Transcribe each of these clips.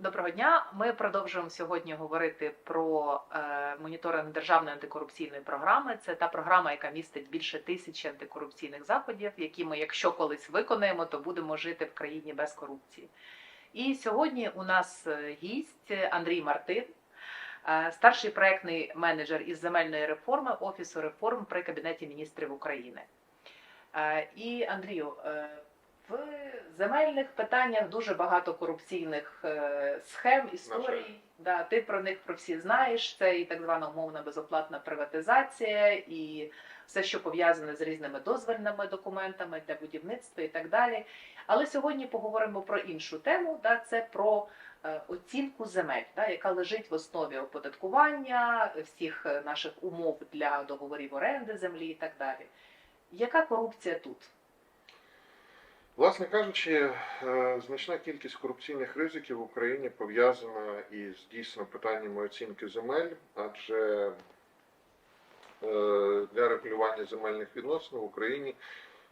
Доброго дня. Ми продовжуємо сьогодні говорити про е, моніторинг державної антикорупційної програми. Це та програма, яка містить більше тисячі антикорупційних заходів, які ми, якщо колись виконаємо, то будемо жити в країні без корупції. І сьогодні у нас е, гість Андрій Мартин, е, старший проектний менеджер із земельної реформи Офісу реформ при Кабінеті міністрів України. Е, І Андрію, е, в земельних питаннях дуже багато корупційних е, схем, історій. Да, ти про них про всі знаєш. Це і так звана умовна безоплатна приватизація, і все, що пов'язане з різними дозвольними документами для будівництва і так далі. Але сьогодні поговоримо про іншу тему. Да, це про е, оцінку земель, да, яка лежить в основі оподаткування всіх наших умов для договорів оренди землі і так далі. Яка корупція тут? Власне кажучи, е, значна кількість корупційних ризиків в Україні пов'язана із дійсно питаннями оцінки земель, адже е, для регулювання земельних відносин в Україні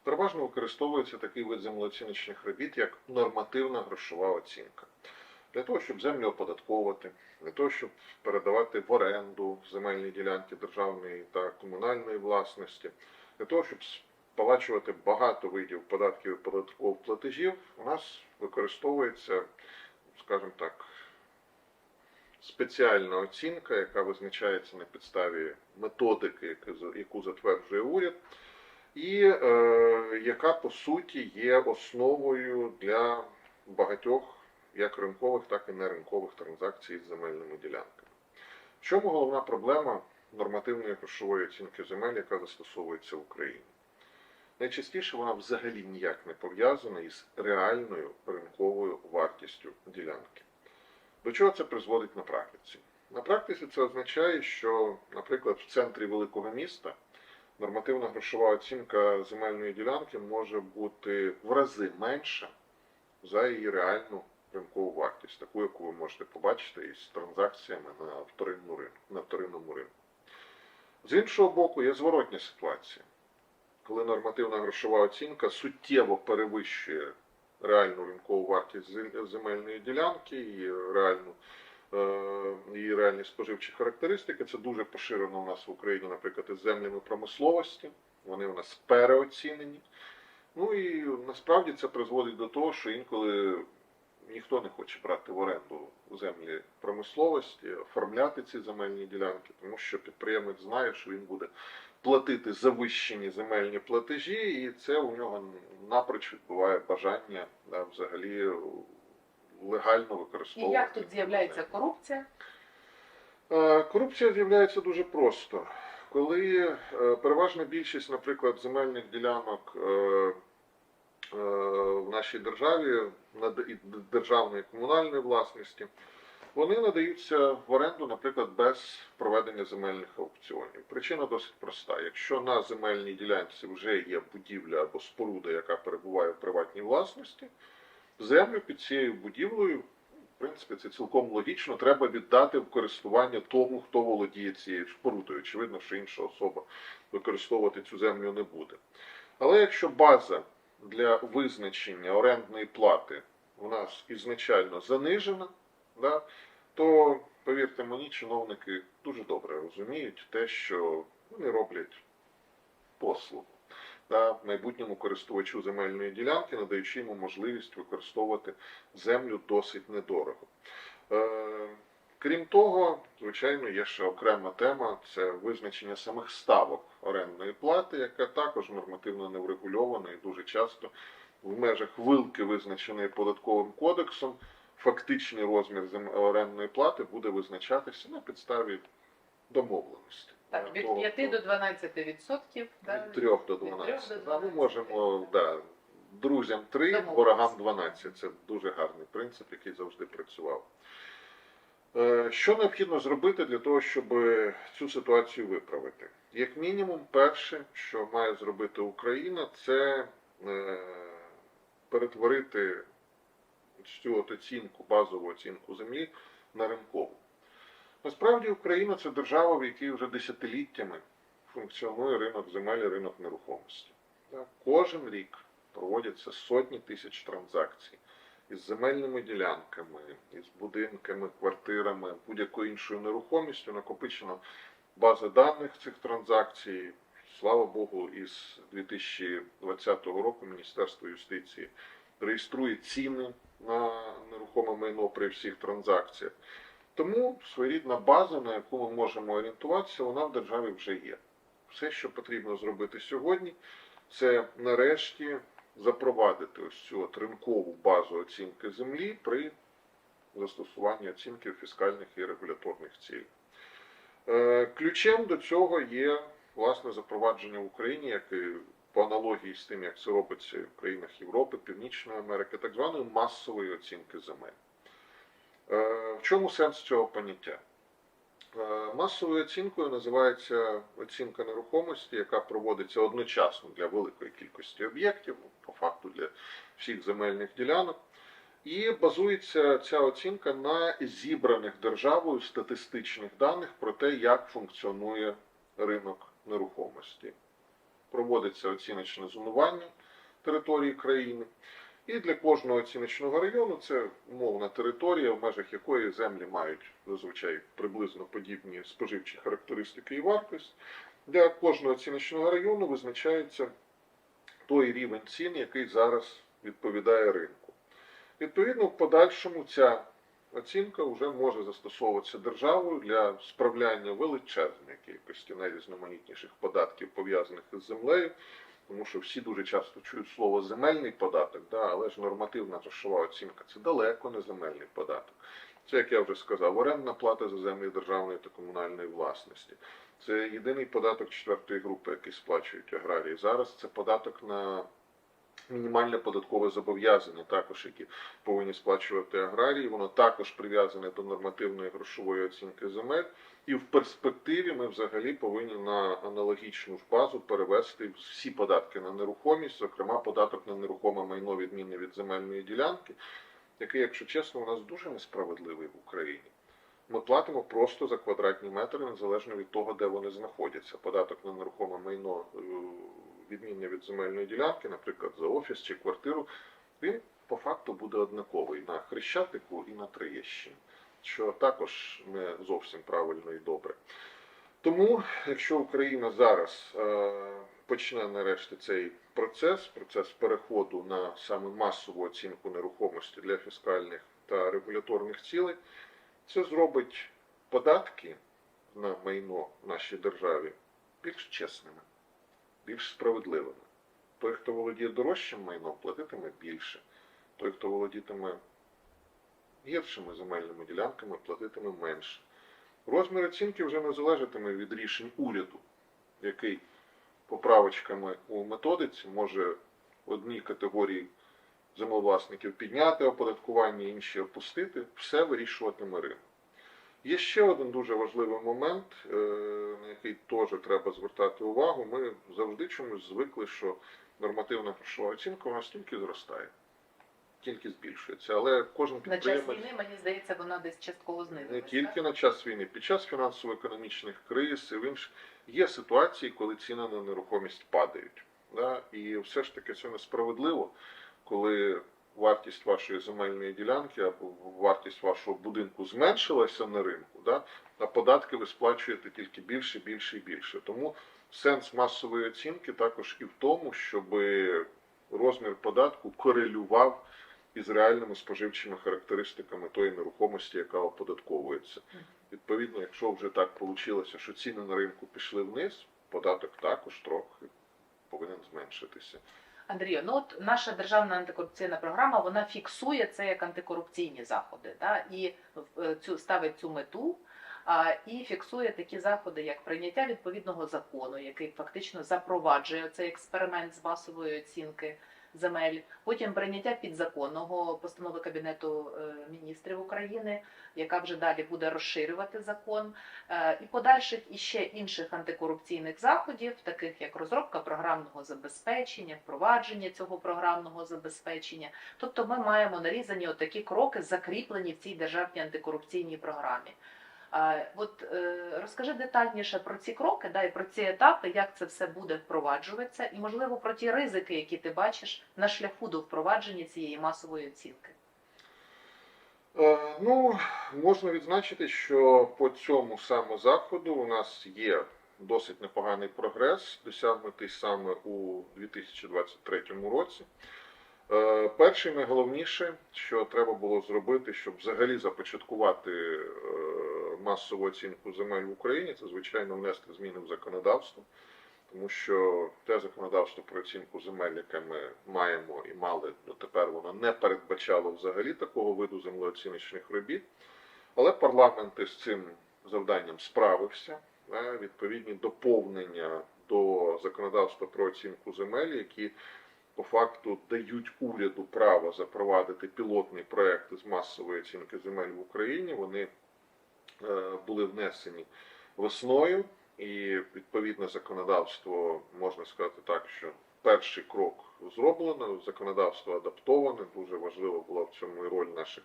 переважно використовується такий вид землеоціночних робіт, як нормативна грошова оцінка. Для того, щоб землю оподатковувати, для того, щоб передавати в оренду земельні ділянки державної та комунальної власності, для того, щоб сплачувати багато видів податків і податкових платежів, у нас використовується, скажімо так, спеціальна оцінка, яка визначається на підставі методики, яку затверджує уряд, і е, яка по суті є основою для багатьох як ринкових, так і неринкових транзакцій з земельними ділянками. В чому головна проблема нормативної грошової оцінки земель, яка застосовується в Україні? Найчастіше вона взагалі ніяк не пов'язана із реальною ринковою вартістю ділянки. До чого це призводить на практиці? На практиці це означає, що, наприклад, в центрі великого міста нормативна грошова оцінка земельної ділянки може бути в рази менша за її реальну ринкову вартість, таку, яку ви можете побачити із транзакціями на, вторинному ринку. З іншого боку, є зворотня ситуація коли нормативна грошова оцінка суттєво перевищує реальну ринкову вартість земельної ділянки і реальну е, її реальні споживчі характеристики. Це дуже поширено у нас в Україні, наприклад, із землями промисловості. Вони у нас переоцінені. Ну і насправді це призводить до того, що інколи ніхто не хоче брати в оренду землі промисловості, оформляти ці земельні ділянки, тому що підприємець знає, що він буде платити завищені земельні платежі, і це у нього напроч відбуває бажання да, взагалі легально І використовувати. як тут з'являється корупція? Е, Корупція з'являється дуже просто. Коли е, переважна більшість, наприклад, земельних ділянок е, в нашій державі державної і комунальної власності, вони надаються в оренду, наприклад, без проведення земельних аукціонів. Причина досить проста. Якщо на земельній ділянці вже є будівля або споруда, яка перебуває в приватній власності, землю під цією будівлею в принципі, це цілком логічно. Треба віддати в користування тому, хто володіє цією спорудою. Очевидно, що інша особа використовувати цю землю не буде. Але якщо база для визначення орендної плати у нас ізначально занижена, да, то повірте мені, чиновники дуже добре розуміють те, що вони роблять послугу да, майбутньому користувачу земельної ділянки, надаючи йому можливість використовувати землю досить недорого. Е, крім того, звичайно, є ще окрема тема це визначення самих ставок орендної плати, яка також нормативно не врегульована і дуже часто в межах вилки, визначеної податковим кодексом, фактичний розмір орендної плати буде визначатися на підставі домовленості. Так, від 5 до 12 відсотків. Від 3 до 12. до Да, ми можемо да, друзям 3, ворогам 12. Це дуже гарний принцип, який завжди працював. Е, Що необхідно зробити для того, щоб цю ситуацію виправити? Як мінімум, перше, що має зробити Україна, це е, перетворити цю от оцінку, базову оцінку землі на ринкову. Насправді Україна це держава, в якій вже десятиліттями функціонує ринок земель і ринок нерухомості. Кожен рік проводяться сотні тисяч транзакцій із земельними ділянками, із будинками, квартирами, будь-якою іншою нерухомістю накопичена база даних цих транзакцій. Слава Богу, із 2020 року Міністерство юстиції реєструє ціни на нерухоме майно при всіх транзакціях. Тому своєрідна база, на яку ми можемо орієнтуватися, вона в державі вже є. Все, що потрібно зробити сьогодні, це нарешті запровадити ось цю от ринкову базу оцінки землі при застосуванні оцінки фіскальних і регуляторних цілей. Е, Ключем до цього є власне запровадження в Україні, як і по аналогії з тим, як це робиться в країнах Європи, Північної Америки, так званої масової оцінки земель. Е, В чому сенс цього поняття? Е, Масовою оцінкою називається оцінка нерухомості, яка проводиться одночасно для великої кількості об'єктів, ну, по факту для всіх земельних ділянок. І базується ця оцінка на зібраних державою статистичних даних про те, як функціонує ринок нерухомості. Проводиться оціночне зонування території країни. І для кожного оціночного району це умовна територія, в межах якої землі мають зазвичай приблизно подібні споживчі характеристики і вартість. Для кожного оціночного району визначається той рівень цін, який зараз відповідає ринку. Відповідно, в подальшому ця оцінка вже може застосовуватися державою для справляння величезної кількості найрізноманітніших податків, пов'язаних із землею, тому що всі дуже часто чують слово земельний податок, да, але ж нормативна грошова оцінка це далеко не земельний податок. Це, як я вже сказав, орендна плата за землі державної та комунальної власності. Це єдиний податок четвертої групи, який сплачують аграрії. Зараз це податок на мінімальне податкове зобов'язання, також які повинні сплачувати аграрії. Воно також прив'язане до нормативної грошової оцінки земель. І в перспективі ми взагалі повинні на аналогічну ж базу перевести всі податки на нерухомість, зокрема податок на нерухоме майно відмінне від земельної ділянки, який, якщо чесно, у нас дуже несправедливий в Україні. Ми платимо просто за квадратні метри, незалежно від того, де вони знаходяться. Податок на нерухоме майно відмінне від земельної ділянки, наприклад, за офіс чи квартиру, він по факту буде однаковий на Хрещатику і на Троєщині, що також не зовсім правильно і добре. Тому, якщо Україна зараз е, почне нарешті цей процес, процес переходу на саме масову оцінку нерухомості для фіскальних та регуляторних цілей, це зробить податки на майно в нашій державі більш чесними, більш справедливими. Той, хто володіє дорожчим майном, платитиме більше. Той, хто володітиме гіршими земельними ділянками, платитиме менше. Розмір оцінки вже не залежатиме від рішень уряду, який поправочками у методиці може одній категорії землевласників підняти оподаткування, інші опустити, все вирішуватиме ринок. Є ще один дуже важливий момент, е, на який теж треба звертати увагу. Ми завжди чомусь звикли, що нормативна грошова оцінка у нас тільки зростає, тільки збільшується. Але кожен На час війни, мені здається, вона десь частково знизилася. не тільки на час війни, під час фінансово-економічних криз і в інших є ситуації, коли ціни на нерухомість падають. Да? І все ж таки це несправедливо, коли вартість вашої земельної ділянки або вартість вашого будинку зменшилася на ринку, да? а податки ви сплачуєте тільки більше, більше і більше. Тому сенс масової оцінки також і в тому, щоб розмір податку корелював із реальними споживчими характеристиками тої нерухомості, яка оподатковується. Відповідно, якщо вже так вийшло, що ціни на ринку пішли вниз, податок також трохи повинен зменшитися. Андрію, ну от наша державна антикорупційна програма вона фіксує це як антикорупційні заходи, да, і е, цю ставить цю мету. І фіксує такі заходи, як прийняття відповідного закону, який фактично запроваджує цей експеримент з масової оцінки земель. Потім прийняття підзаконного постанови Кабінету е, міністрів України, яка вже далі буде розширювати закон, е, і подальших іще інших антикорупційних заходів, таких як розробка програмного забезпечення, впровадження цього програмного забезпечення. Тобто ми маємо нарізані отакі кроки, закріплені в цій державній антикорупційній програмі. От е, розкажи детальніше про ці кроки, да, і про ці етапи, як це все буде впроваджуватися, і можливо про ті ризики, які ти бачиш на шляху до впровадження цієї масової оцінки. Е, Ну, можна відзначити, що по цьому саме заходу у нас є досить непоганий прогрес, досягнутий саме у 2023 році. Е, Перше і найголовніше, що треба було зробити, щоб взагалі започаткувати е, масову оцінку земель в Україні, це звичайно внести зміни в законодавство. Тому що те законодавство про оцінку земель, яке ми маємо і мали дотепер, воно не передбачало взагалі такого виду землеоціночних робіт. Але парламент із цим завданням справився. Е, Відповідні доповнення до законодавства про оцінку земель, які по факту дають уряду право запровадити пілотний проект з масової оцінки земель в Україні. Вони е, були внесені весною, і відповідне законодавство можна сказати так, що перший крок зроблено, законодавство адаптоване. Дуже важлива була в цьому і роль наших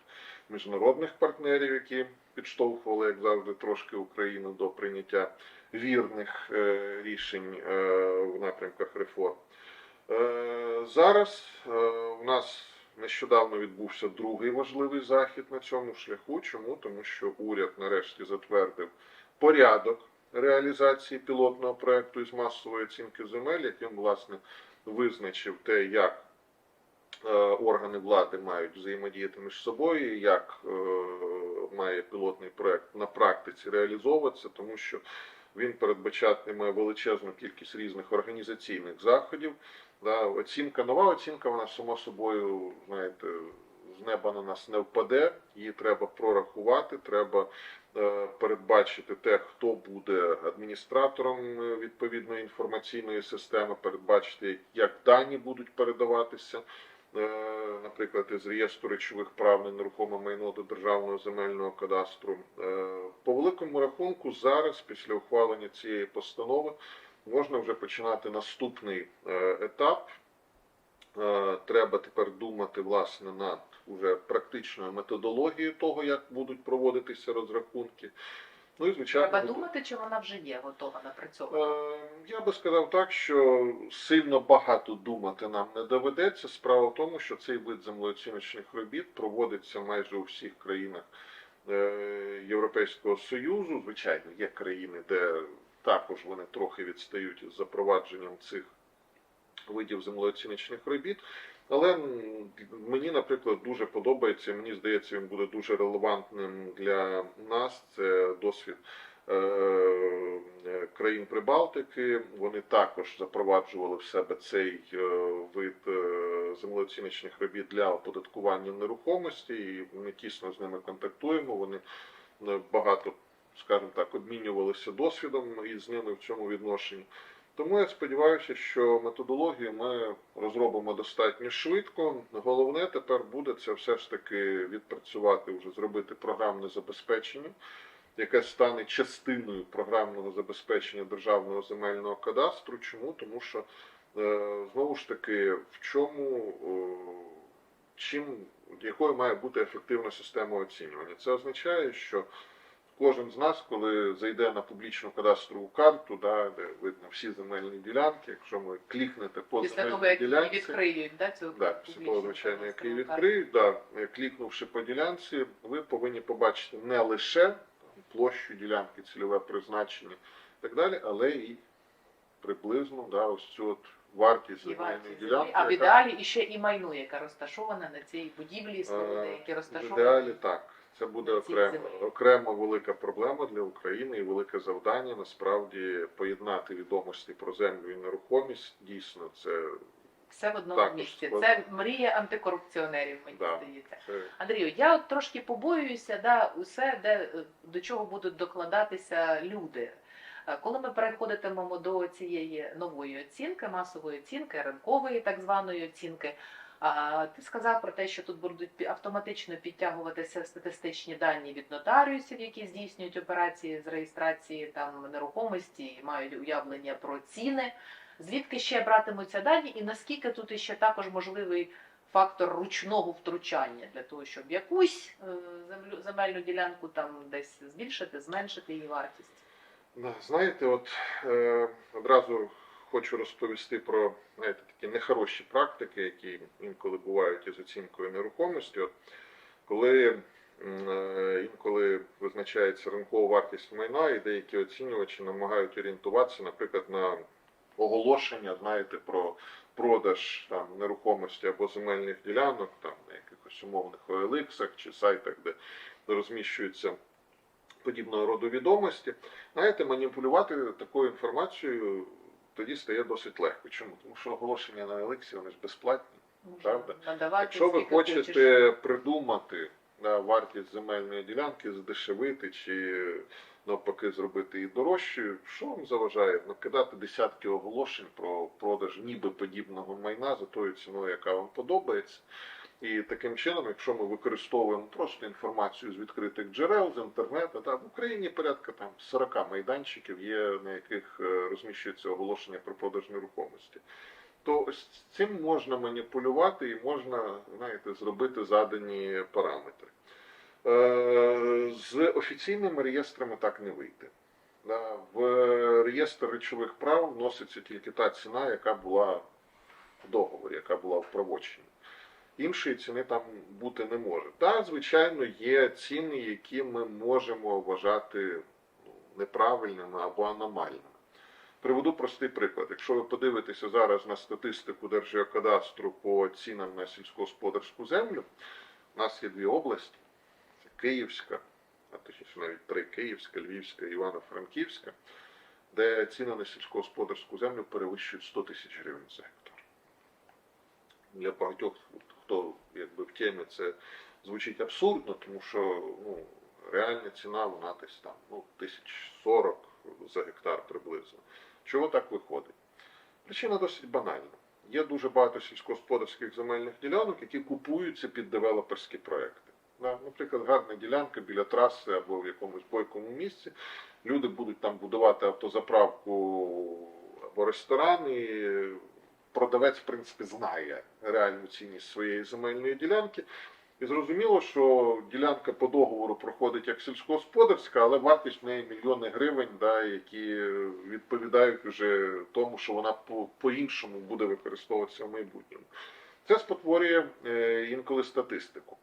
міжнародних партнерів, які підштовхували, як завжди, трошки Україну до прийняття вірних е, рішень е, в напрямках реформ. Е, Зараз е, у нас нещодавно відбувся другий важливий захід на цьому шляху. Чому? Тому що уряд нарешті затвердив порядок реалізації пілотного проекту із масової оцінки земель, яким власне визначив те, як е, органи влади мають взаємодіяти між собою, як має пілотний проект на практиці реалізовуватися, тому що він передбачатиме величезну кількість різних організаційних заходів. Да, оцінка, нова оцінка, вона само собою, знаєте, з неба на нас не впаде. Її треба прорахувати, треба е, передбачити те, хто буде адміністратором е, відповідної інформаційної системи, передбачити, як дані будуть передаватися, е, наприклад, із реєстру речових прав на нерухоме майно до державного земельного кадастру. Е, По великому рахунку, зараз, після ухвалення цієї постанови, можна вже починати наступний е, етап. Е, Треба тепер думати власне над уже практичною методологією того, як будуть проводитися розрахунки. Ну і звичайно, Треба думати, чи вона вже є готова напрацьована. Е, Я би сказав так, що сильно багато думати нам не доведеться. Справа в тому, що цей вид землеоціночних робіт проводиться майже у всіх країнах Європейського Союзу. Звичайно, є країни, де також вони трохи відстають із запровадженням цих видів землеоціночних робіт. Але мені, наприклад, дуже подобається. Мені здається, він буде дуже релевантним для нас. Це досвід е, країн Прибалтики. Вони також запроваджували в себе цей е, вид е, землеоціночних робіт для оподаткування нерухомості, і ми тісно з ними контактуємо. Вони багато, скажімо так, обмінювалися досвідом із ними в цьому відношенні. Тому я сподіваюся, що методологію ми розробимо достатньо швидко. Головне тепер буде це все ж таки відпрацювати, вже зробити програмне забезпечення, яке стане частиною програмного забезпечення державного земельного кадастру. Чому? Тому що е, знову ж таки, в чому чим якою має бути ефективна система оцінювання? Це означає, що Кожен з нас, коли зайде на публічну кадастрову карту, да, де видно всі земельні ділянки, якщо ми клікнете по Після земельній того, як її ділянці, відкриють, да, цю да, після того, звичайно, як її відкриють, да, е, клікнувши по ділянці, ви повинні побачити не лише там, площу ділянки, цільове призначення і так далі, але і приблизно да, ось цю от вартість земельної ділянки. А в яка- ідеалі іще і майно, яке розташоване на цій будівлі, Е, споруди, які В розташовані. ідеалі так. Це буде на окремо, окрема велика проблема для України і велике завдання насправді поєднати відомості про землю і нерухомість. Дійсно, це, Все в одному Також місці. складно. Це мрія антикорупціонерів, мені Да. здається. це Андрію, я от трошки побоююся, да, усе, де е, до чого будуть докладатися люди. Е, Коли ми переходитимемо до цієї нової оцінки, масової оцінки, ринкової так званої оцінки, ти сказав про те, що тут будуть автоматично підтягуватися статистичні дані від нотаріусів, які здійснюють операції з реєстрації там нерухомості і мають уявлення про ціни. Звідки ще братимуться дані, і наскільки тут іще також можливий фактор ручного втручання для того, щоб якусь е, землю земельну ділянку там десь збільшити, зменшити її вартість. Знаєте, от е, одразу хочу розповісти про знаєте, такі нехороші практики, які інколи бувають із оцінкою нерухомості. От, коли е, інколи визначається ринкова вартість майна, і деякі оцінювачі намагають орієнтуватися, наприклад, на оголошення, знаєте, про продаж там нерухомості або земельних ділянок, там на якихось умовних OLX чи сайтах, де розміщуються подібного роду відомості. Знаєте, маніпулювати такою інформацією тоді стає досить легко. Чому? Тому що оголошення на OLX, вони ж безплатні. Правда? надавати Якщо ви хочете хочеш. придумати да, вартість земельної ділянки, здешевити чи навпаки зробити її дорожчою, що вам заважає накидати десятки оголошень про продаж ніби подібного майна за тою ціною, яка вам подобається. І таким чином, якщо ми використовуємо просто інформацію з відкритих джерел, з інтернету, та в Україні порядка там 40 майданчиків є, на яких е, розміщується оголошення про продаж нерухомості то ось цим можна маніпулювати і можна, знаєте, зробити задані параметри. Е, З офіційними реєстрами так не вийде. В реєстр речових прав вноситься тільки та ціна, яка була в договорі, яка була в правочині. Іншої ціни там бути не може. Так, звичайно, є ціни, які ми можемо вважати ну, неправильними або аномальними. Приведу простий приклад. Якщо ви подивитеся зараз на статистику Держгеокадастру по цінам на сільськогосподарську землю, у нас є дві області: це Київська, а точніше навіть три Київська, Львівська Івано-Франківська, де ціни на сільськогосподарську землю перевищують 100 тисяч гривень за гектар. Для багатьох, хто якби в темі, це звучить абсурдно, тому що ну, реальна ціна вона десь там ну, тисяч 40 за гектар приблизно. Чого так виходить? Причина досить банальна. Є дуже багато сільськогосподарських земельних ділянок, які купуються під девелоперські проекти. Наприклад, гарна ділянка біля траси або в якомусь бойкому місці. Люди будуть там будувати автозаправку або ресторан, і продавець, в принципі, знає реальну цінність своєї земельної ділянки. І зрозуміло, що ділянка по договору проходить як сільськогосподарська, але вартість в неї мільйони гривень, да, які відповідають вже тому, що вона по- по-іншому буде використовуватися в майбутньому. Це спотворює е, інколи статистику.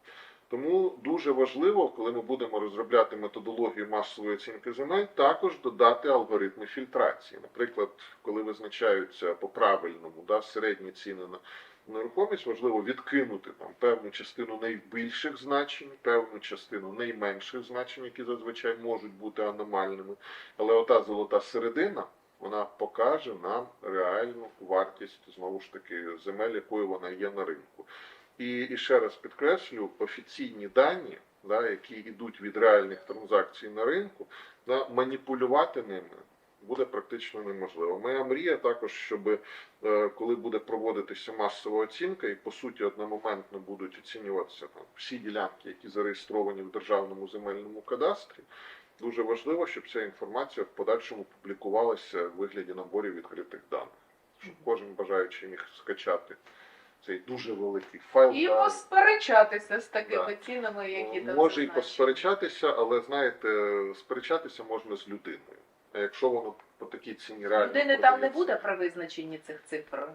Тому дуже важливо, коли ми будемо розробляти методологію масової оцінки земель, також додати алгоритми фільтрації. Наприклад, коли визначаються по правильному да, середні ціни на нерухомість, важливо відкинути там певну частину найбільших значень, певну частину найменших значень, які зазвичай можуть бути аномальними. Але ота золота середина вона покаже нам реальну вартість знову ж таки земель, якою вона є на ринку. І, і ще раз підкреслю, офіційні дані, да, які йдуть від реальних транзакцій на ринку, да, маніпулювати ними буде практично неможливо. Моя мрія також, щоб е, коли буде проводитися масова оцінка, і по суті одномоментно будуть оцінюватися там всі ділянки, які зареєстровані в державному земельному кадастрі. Дуже важливо, щоб ця інформація в подальшому публікувалася в вигляді наборів відкритих даних, щоб кожен бажаючий міг скачати цей дуже великий файл. І да, посперечатися з такими Да. цінами, які там може і посперечатися, але знаєте, сперечатися можна з людиною. А якщо воно по такій ціні реально Людини там не буде при визначенні цих цифр.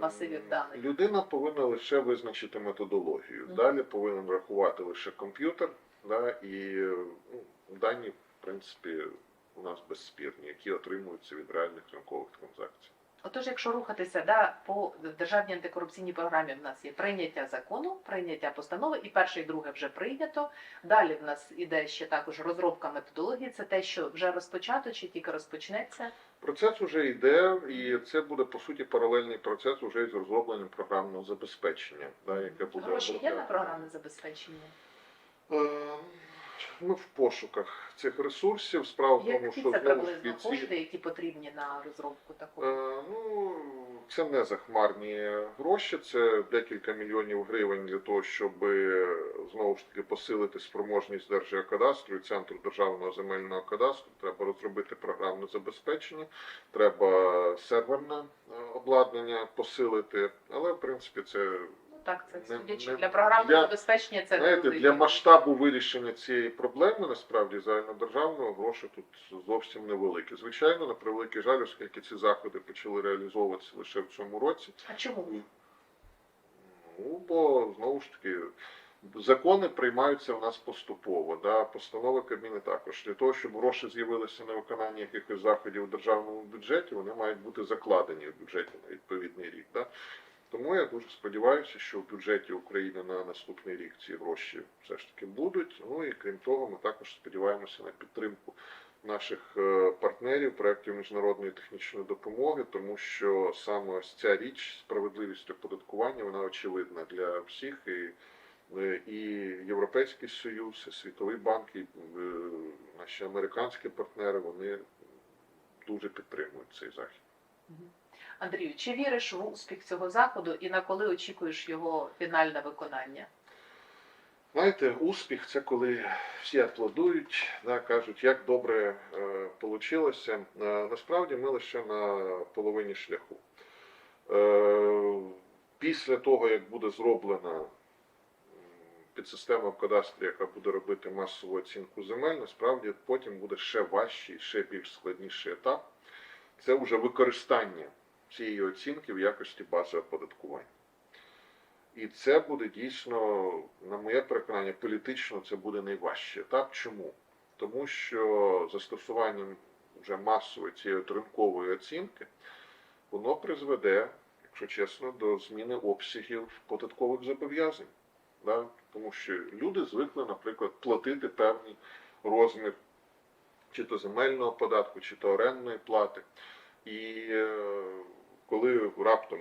масивів даних. Людина повинна лише визначити методологію. Мгм. Далі повинен рахувати лише комп'ютер, да, і ну, дані, в принципі, у нас безспірні, які отримуються від реальних ринкових транзакцій. Отож, якщо рухатися да, по державній антикорупційній програмі, в нас є прийняття закону, прийняття постанови, і перше, і друге вже прийнято. Далі в нас іде ще також розробка методології. Це те, що вже розпочато чи тільки розпочнеться. Процес уже йде, і це буде по суті паралельний процес уже із розробленням програмного забезпечення, да, яке буде Гроші є на програмне забезпечення. Ми в пошуках цих ресурсів. Справа в тому, що знову ж таки кошти, які потрібні на розробку такого? Е, Ну, це не захмарні гроші, це декілька мільйонів гривень для того, щоб е, знову ж таки посилити спроможність Держгеокадастру і Центру державного земельного кадастру. Треба розробити програмне забезпечення, треба серверне е, обладнання посилити. Але в принципі це Ну так, це судячи для програмного забезпечення. Це знаєте, для масштабу вирішення цієї проблеми насправді загальнодержавного гроші тут зовсім невеликі. Звичайно, на превеликий жаль, оскільки ці заходи почали реалізовуватися лише в цьому році. А чому? Ну, бо знову ж таки Закони приймаються в нас поступово, да, постанови Кабміни також. Для того, щоб гроші з'явилися на виконання якихось заходів у державному бюджеті, вони мають бути закладені в бюджеті на відповідний рік. Да. Тому я дуже сподіваюся, що в бюджеті України на наступний рік ці гроші все ж таки будуть. Ну і крім того, ми також сподіваємося на підтримку наших е, партнерів проєктів міжнародної технічної допомоги, тому що саме ось ця річ справедливість оподаткування вона очевидна для всіх. І, е, і Європейський Союз, і Світовий банк, і е, наші американські партнери вони дуже підтримують цей захід. Андрію, чи віриш в успіх цього заходу і на коли очікуєш його фінальне виконання? Знаєте, успіх це коли всі аплодують, да, кажуть, як добре е. Е, насправді ми лише на половині шляху. Е, після того, як буде зроблена підсистема в кадастрі, яка буде робити масову оцінку земель, насправді потім буде ще важчий, ще більш складніший етап. Це вже використання цієї оцінки в якості бази оподаткування. І це буде дійсно, на моє переконання, політично це буде найважчий етап. Чому? Тому що застосуванням вже масової цієї от ринкової оцінки, воно призведе, якщо чесно, до зміни обсягів податкових зобов'язань. Да? Тому що люди звикли, наприклад, платити певний розмір чи то земельного податку, чи то орендної плати. І е, коли раптом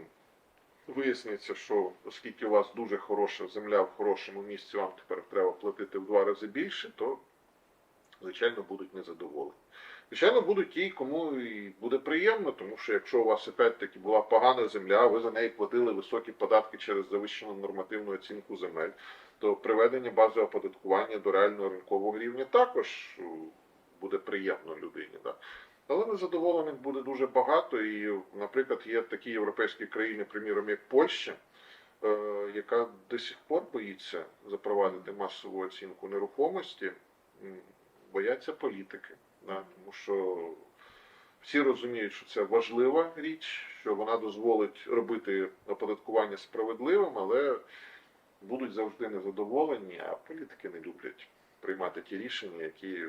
виясниться, що оскільки у вас дуже хороша земля в хорошому місці, вам тепер треба платити в два рази більше, то звичайно будуть незадоволені. Звичайно, будуть ті, кому і буде приємно, тому що якщо у вас опять-таки була погана земля, ви за неї платили високі податки через завищену нормативну оцінку земель, то приведення бази оподаткування до реального ринкового рівня також е, буде приємно людині. Да? Але незадоволених буде дуже багато. І, наприклад, є такі європейські країни, приміром, як Польща, е, яка до сих пор боїться запровадити масову оцінку нерухомості, бояться політики. Да? Тому що всі розуміють, що це важлива річ, що вона дозволить робити оподаткування справедливим, але будуть завжди незадоволені, а політики не люблять приймати ті рішення, які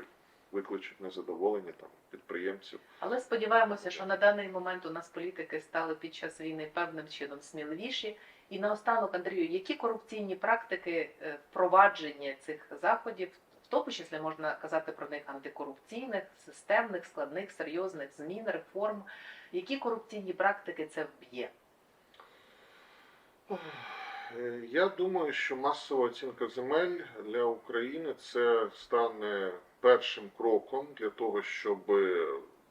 викличуть незадоволення там підприємців. Але сподіваємося, що на даний момент у нас політики стали під час війни певним чином сміливіші. І наостанок, Андрію, які корупційні практики е, впровадження цих заходів, в тому числі можна казати про них антикорупційних, системних, складних, серйозних змін, реформ, які корупційні практики це вб'є? Е, Я думаю, що масова оцінка земель для України це стане першим кроком для того, щоб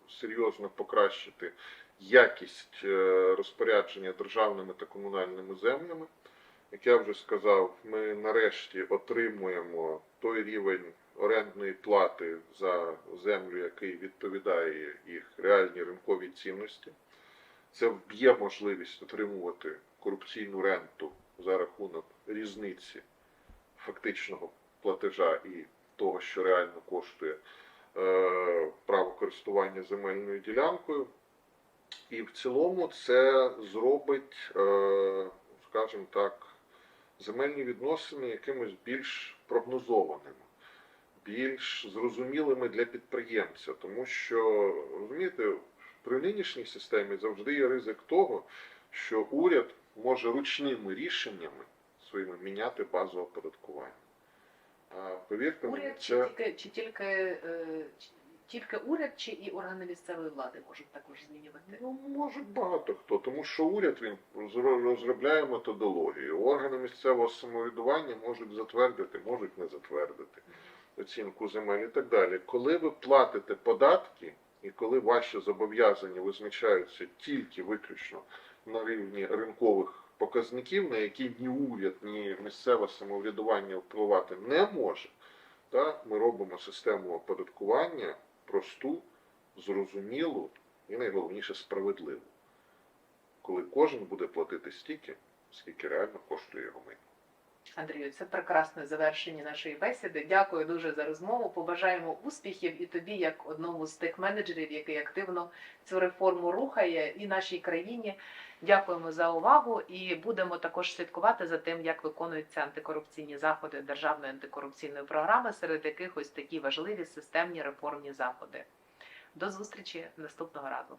серйозно покращити якість е, розпорядження державними та комунальними землями. Як я вже сказав, ми нарешті отримуємо той рівень орендної плати за землю, який відповідає їх реальній ринковій цінності. Це вб'є можливість отримувати корупційну ренту за рахунок різниці фактичного платежа і того, що реально коштує е, право користування земельною ділянкою. І в цілому це зробить, е, скажімо так, земельні відносини якимось більш прогнозованими, більш зрозумілими для підприємця. Тому що, розумієте, при нинішній системі завжди є ризик того, що уряд може ручними рішеннями своїми міняти базу оподаткування. А повірте мені, Уряд чи тільки чи тільки, е, тільки уряд, чи і органи місцевої влади можуть також змінювати? ну, може багато хто, тому що уряд він розро- розробляє методологію. Органи місцевого самоврядування можуть затвердити, можуть не затвердити оцінку земель і так далі. Коли ви платите податки і коли ваші зобов'язання визначаються тільки виключно на рівні ринкових показників, на які ні уряд, ні місцеве самоврядування впливати не може, так, ми робимо систему оподаткування просту, зрозумілу і найголовніше справедливу. Коли кожен буде платити стільки, скільки реально коштує його майно. Андрію, це прекрасне завершення нашої бесіди. Дякую дуже за розмову. Побажаємо успіхів і тобі, як одному з тих менеджерів, який активно цю реформу рухає, і нашій країні. Дякуємо за увагу і будемо також слідкувати за тим, як виконуються антикорупційні заходи державної антикорупційної програми, серед яких ось такі важливі системні реформні заходи. До зустрічі наступного разу.